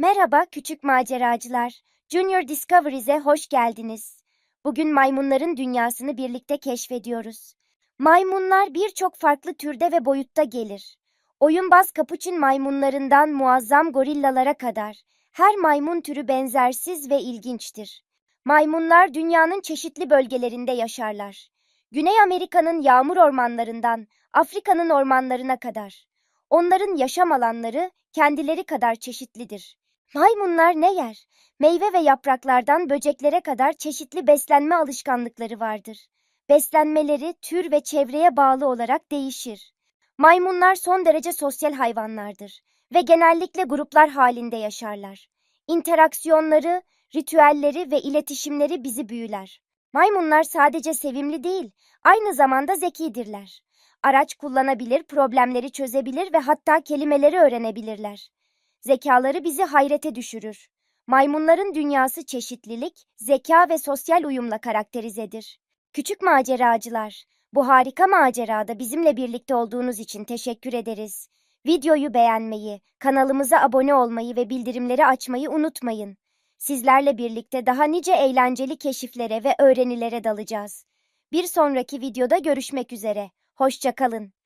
Merhaba küçük maceracılar. Junior Discovery'ze hoş geldiniz. Bugün maymunların dünyasını birlikte keşfediyoruz. Maymunlar birçok farklı türde ve boyutta gelir. Oyunbaz kapuçin maymunlarından muazzam gorillalara kadar her maymun türü benzersiz ve ilginçtir. Maymunlar dünyanın çeşitli bölgelerinde yaşarlar. Güney Amerika'nın yağmur ormanlarından Afrika'nın ormanlarına kadar. Onların yaşam alanları kendileri kadar çeşitlidir. Maymunlar ne yer? Meyve ve yapraklardan böceklere kadar çeşitli beslenme alışkanlıkları vardır. Beslenmeleri tür ve çevreye bağlı olarak değişir. Maymunlar son derece sosyal hayvanlardır ve genellikle gruplar halinde yaşarlar. İnteraksiyonları, ritüelleri ve iletişimleri bizi büyüler. Maymunlar sadece sevimli değil, aynı zamanda zekidirler. Araç kullanabilir, problemleri çözebilir ve hatta kelimeleri öğrenebilirler. Zekaları bizi hayrete düşürür. Maymunların dünyası çeşitlilik, zeka ve sosyal uyumla karakterizedir. Küçük maceracılar, bu harika macerada bizimle birlikte olduğunuz için teşekkür ederiz. Videoyu beğenmeyi, kanalımıza abone olmayı ve bildirimleri açmayı unutmayın. Sizlerle birlikte daha nice eğlenceli keşiflere ve öğrenilere dalacağız. Bir sonraki videoda görüşmek üzere. Hoşça kalın.